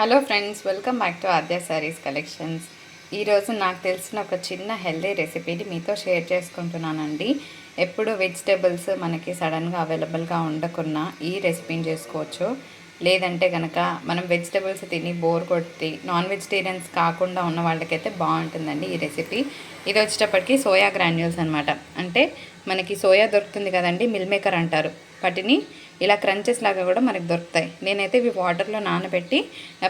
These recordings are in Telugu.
Hello friends welcome back to Aadya saris collections ఈరోజు నాకు తెలిసిన ఒక చిన్న హెల్దీ రెసిపీని మీతో షేర్ చేసుకుంటున్నానండి. ఎప్పుడు వెజిటేబుల్స్ మనకి సడన్గా అవైలబుల్గా ఉండకున్నా ఈ రెసిపీని చేసుకోవచ్చు. లేదంటే కనుక మనం వెజిటేబుల్స్ తిని బోర్ కొట్టి నాన్ వెజిటేరియన్స్ కాకుండా ఉన్న వాళ్ళకైతే బాగుంటుందండి ఈ రెసిపీ ఇది వచ్చేటప్పటికి సోయా గ్రాన్యూల్స్ అనమాట అంటే మనకి సోయా దొరుకుతుంది కదండి మిల్ మేకర్ అంటారు. వాటిని ఇలా క్రంచెస్ లాగా కూడా మనకు దొరుకుతాయి. నేనైతే ఇవి వాటర్లో నానబెట్టి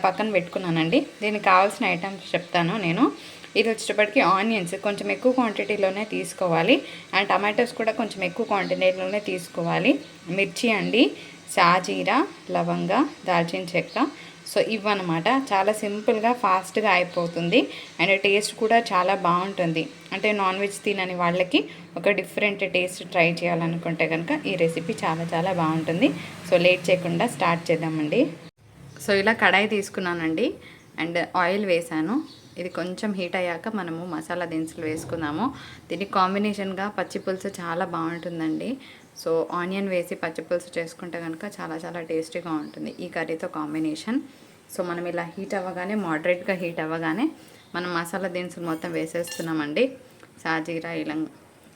పక్కన పెట్టుకున్నానండి. దీనికి కావాల్సిన ఐటమ్స్ చెప్తాను నేను. ఇది వచ్చేటప్పటికి ఆనియన్స్ కొంచెం ఎక్కువ క్వాంటిటీలోనే తీసుకోవాలి. అండ్ టమాటోస్ కూడా కొంచెం ఎక్కువ క్వాంటిటీలోనే తీసుకోవాలి. మిర్చి అండి షాజీరా లవంగ దాల్చిన చెక్క సో ఇవన్నమాట చాలా సింపుల్గా ఫాస్ట్గా అయిపోతుంది. అండ్ టేస్ట్ కూడా చాలా బాగుంటుంది. అంటే నాన్ వెజ్ తినని వాళ్ళకి ఒక డిఫరెంట్ టేస్ట్ ట్రై చేయాలనుకుంటే కనుక ఈ రెసిపీ చాలా చాలా బాగుంటుంది. సో లేట్ చేయకుండా స్టార్ట్ చేద్దామండి. సో ఇలా కడాయి తీసుకున్నానండి. అండ్ ఆయిల్ వేసాను. ఇది కొంచెం హీట్ అయ్యాక మనము మసాలా దినుసులు వేసుకుందాము. దీనికి కాంబినేషన్గా పచ్చి పులుసు చాలా బాగుంటుందండి. సో ఆనియన్ వేసి పచ్చి పులుసు చేసుకుంటే కనుక చాలా చాలా టేస్టీగా ఉంటుంది ఈ కర్రీతో కాంబినేషన్. సో మనం ఇలా హీట్ అవ్వగానే మోడరేట్గా హీట్ అవ్వగానే మనం మసాలా దినుసులు మొత్తం వేసేస్తున్నామండి. సాజీరా ఇలం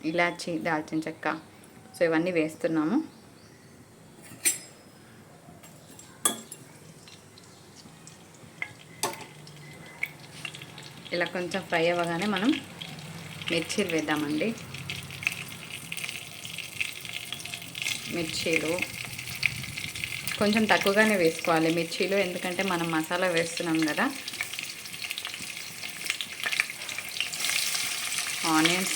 ఇలాచి దాల్చిన చెక్క. సో ఇవన్నీ వేస్తున్నాము. ఇలా కొంచెం ఫ్రై అవ్వగానే మనం మిర్చీలు వేద్దామండి. మిర్చీలు కొంచెం తక్కువగానే వేసుకోవాలి మిర్చీలు ఎందుకంటే మనం మసాలా వేస్తున్నాం కదా. ఆనియన్స్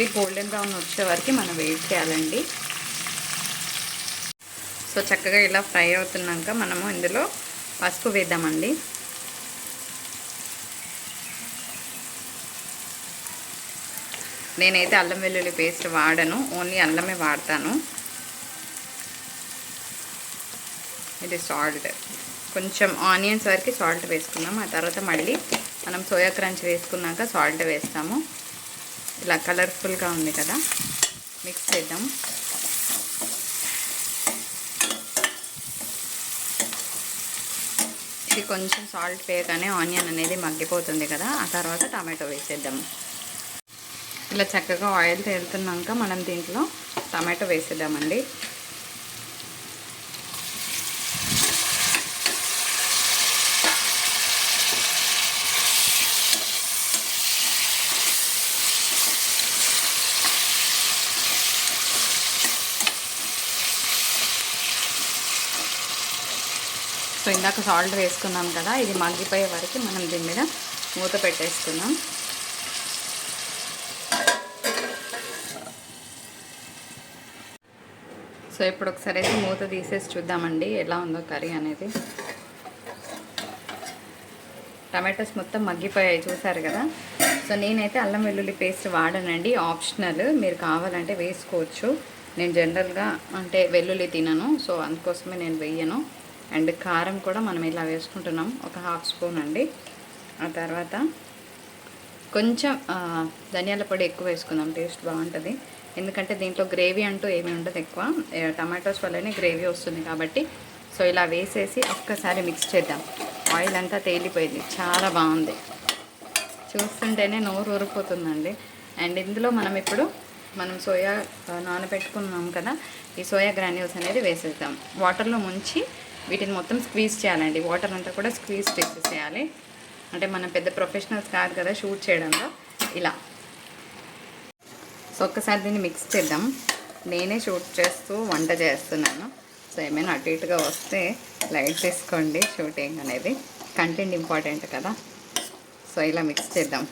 ఇవి గోల్డెన్ బ్రౌన్ వచ్చే వరకు మనం వెయిట్ చేయాలండి. సో చక్కగా ఇలా ఫ్రై అవుతున్నాక మనము ఇందులో పసుపు వేద్దామండి. నేనైతే అల్లం వెల్లుల్లి పేస్ట్ వాడను. ఓన్లీ అల్లమే వాడతాను. ఇది సాల్ట్ కొంచెం ఆనియన్స్ వరకు సాల్ట్ వేసుకున్నాం ఆ తర్వాత మళ్ళీ మనం సోయా క్రంచ్ వేసుకున్నాక సాల్ట్ వేస్తాము. ఇలా కలర్ఫుల్గా ఉంది కదా. మిక్స్ చేద్దాం. ఇది కొంచెం సాల్ట్ వేయగానే ఆనియన్ అనేది మగ్గిపోతుంది కదా. ఆ తర్వాత టమాటో వేసేద్దాం. ఇలా చక్కగా ఆయిల్ తేలుతున్నాక మనం దీంట్లో టమాటో వేసేద్దామండి. ఇందాక సాల్ట్ వేసుకున్నాం కదా ఇది మగ్గిపోయే వరకు మనం దీని మీద మూత పెట్టేసుకుందాం. సో ఇప్పుడు ఒకసారి అయితే మూత తీసేసి చూద్దామండి ఎలా ఉందో కర్రీ అనేది. టమాటోస్ మొత్తం మగ్గిపోయాయి చూసారు కదా. సో నేనైతే అల్లం వెల్లుల్లి పేస్ట్ వాడనండి ఆప్షనల్. మీరు కావాలంటే వేసుకోవచ్చు. నేను జనరల్గా అంటే వెల్లుల్లి తినను సో అందుకోసమే నేను వెయ్యను అండ్ కారం కూడా మనం ఇలా వేసుకుంటున్నాం. ఒక హాఫ్ స్పూన్ అండి. ఆ తర్వాత కొంచెం ధనియాల పొడి ఎక్కువ వేసుకుందాం. టేస్ట్ బాగుంటుంది. ఎందుకంటే దీంట్లో గ్రేవీ అంటూ ఏమీ ఉండదు ఎక్కువ. టమాటోస్ వల్లనే గ్రేవీ వస్తుంది కాబట్టి. సో ఇలా వేసేసి ఒక్కసారి మిక్స్ చేద్దాం. ఆయిల్ అంతా తేలిపోయింది. చాలా బాగుంది. చూస్తుంటేనే నోరు ఊరిపోతుందండి. అండ్ ఇందులో మనం ఇప్పుడు మనం సోయా నానబెట్టుకున్నాం కదా. ఈ సోయా గ్రాన్యూల్స్ అనేది వేసేద్దాం. వాటర్లో ముంచి వీటిని మొత్తం స్క్వీజ్ చేయాలండి. వాటర్ అంతా కూడా స్క్వీజ్ చేసేసేయాలి. అంటే మనం పెద్ద ప్రొఫెషనల్స్ కాదు కదా షూట్ చేయడంలో. ఇలా. సో ఒక్కసారి దీన్ని మిక్స్ చేద్దాం. నేనే షూట్ చేస్తూ వంట చేస్తున్నాను. సో ఏమైనా అటు ఇటుగా వస్తే లైట్ తీసుకోండి షూటింగ్ అనేది. కంటెంట్ ఇంపార్టెంట్ కదా. సో ఇలా మిక్స్ చేద్దాం.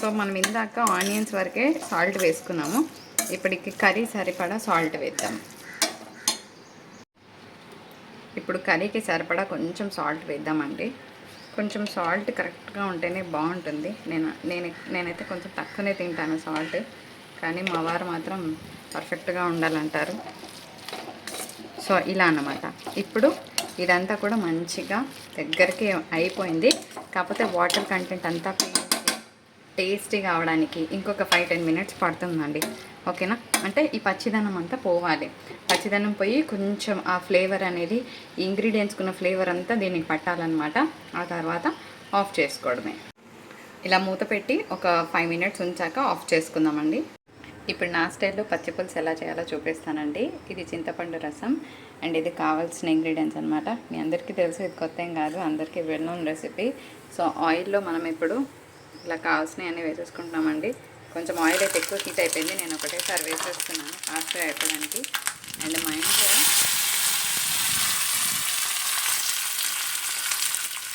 సో మనం ఇందాక ఆనియన్స్ వరకే సాల్ట్ వేసుకున్నాము. ఇప్పటికి కర్రీ సరిపడా సాల్ట్ వేద్దాం. ఇప్పుడు కర్రీకి సరిపడా కొంచెం సాల్ట్ వేద్దామండి. కొంచెం సాల్ట్ కరెక్ట్గా ఉంటేనే బాగుంటుంది. నేను నేను నేనైతే కొంచెం తక్కువనే తింటాను సాల్ట్. కానీ మా వారు మాత్రం పర్ఫెక్ట్గా ఉండాలంటారు. సో ఇలా అన్నమాట. ఇప్పుడు ఇదంతా కూడా మంచిగా దగ్గరికి అయిపోయింది. కాకపోతే వాటర్ కంటెంట్ అంతా టేస్టీ కావడానికి ఇంకొక ఫైవ్ టెన్ మినిట్స్ పడుతుందండి. ఓకేనా అంటే ఈ పచ్చిదనం అంతా పోవాలి. పచ్చిదనం పోయి కొంచెం ఆ ఫ్లేవర్ అనేది ఇంగ్రీడియంట్స్కి ఉన్న ఫ్లేవర్ అంతా దీనికి పట్టాలన్నమాట. ఆ తర్వాత ఆఫ్ చేసుకోవడమే. ఇలా మూత పెట్టి ఒక ఫైవ్ మినిట్స్ ఉంచాక ఆఫ్ చేసుకుందామండి. ఇప్పుడు నా స్టైల్లో పచ్చి పులుసు ఎలా చేయాలో చూపిస్తానండి. ఇది చింతపండు రసం అండ్ ఇది కావాల్సిన ఇంగ్రీడియంట్స్ అనమాట మీ అందరికీ తెలుసు ఇది కొత్త ఏం కాదు. అందరికీ వెల్ రెసిపీ సో ఆయిల్లో మనం ఇప్పుడు ఇలా కావాల్సినవి అన్నీ వేసేసుకుంటున్నామండి. కొంచెం ఆయిల్ అయితే ఎక్కువ హీట్ అయిపోయింది. నేను ఒకటేసారి వేసేస్తున్నాను. ఫాస్ట్గా అయిపోవడానికి. అండ్ మా ఇంట్లో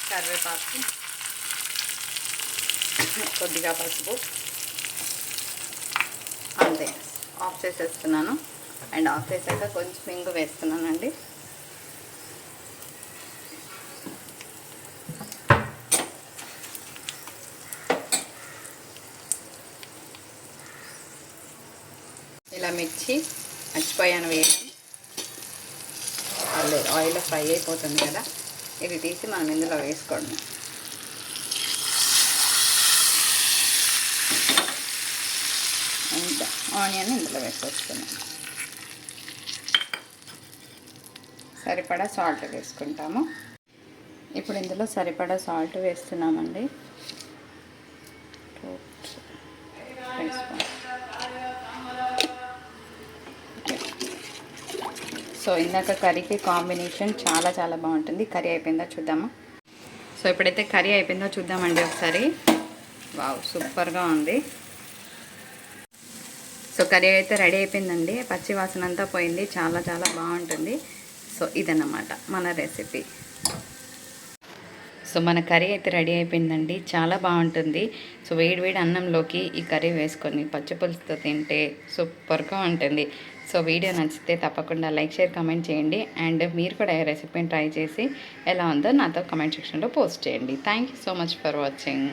కరివేపాకు కొద్దిగా పసుపు. అంతే. ఆఫ్ చేసేస్తున్నాను. అండ్ ఆఫ్ చేసాక కొంచెం ఇంగు వేస్తున్నానండి ఇలా మిర్చి మర్చిపోయాను వేయడం. పర్లేదు ఆయిల్ ఫ్రై అయిపోతుంది కదా. ఇది తీసి మనం ఇందులో వేసుకోండి. ఇంకా ఆనియన్ ఇందులో వేసేస్తున్నాం సరిపడా సాల్ట్ వేసుకుంటాము. ఇప్పుడు ఇందులో సరిపడా సాల్ట్ వేస్తున్నామండి టూ స్పూన్ సో ఇందాక కర్రీకి కాంబినేషన్ చాలా చాలా బాగుంటుంది. కర్రీ అయిపోయిందా చూద్దామా? సో ఇప్పుడైతే కర్రీ అయిపోయిందో చూద్దామండి ఒకసారి. వావ్ సూపర్గా ఉంది. సో కర్రీ అయితే రెడీ అయిపోయిందండి. పచ్చి వాసన అంతా పోయింది. చాలా చాలా బాగుంటుంది. సో ఇదన్నమాట మన రెసిపీ. సో మన కర్రీ అయితే రెడీ అయిపోయిందండి. చాలా బాగుంటుంది. సో వేడి వేడి అన్నంలోకి ఈ కర్రీ వేసుకొని పచ్చిపులుసుతో తింటే సూపర్గా ఉంటుంది. సో వీడియో నచ్చితే తప్పకుండా లైక్ షేర్ కమెంట్ చేయండి. అండ్ మీరు కూడా ఈ రెసిపీని ట్రై చేసి ఎలా ఉందో నాతో కమెంట్ సెక్షన్లో పోస్ట్ చేయండి. Thank you so much for watching.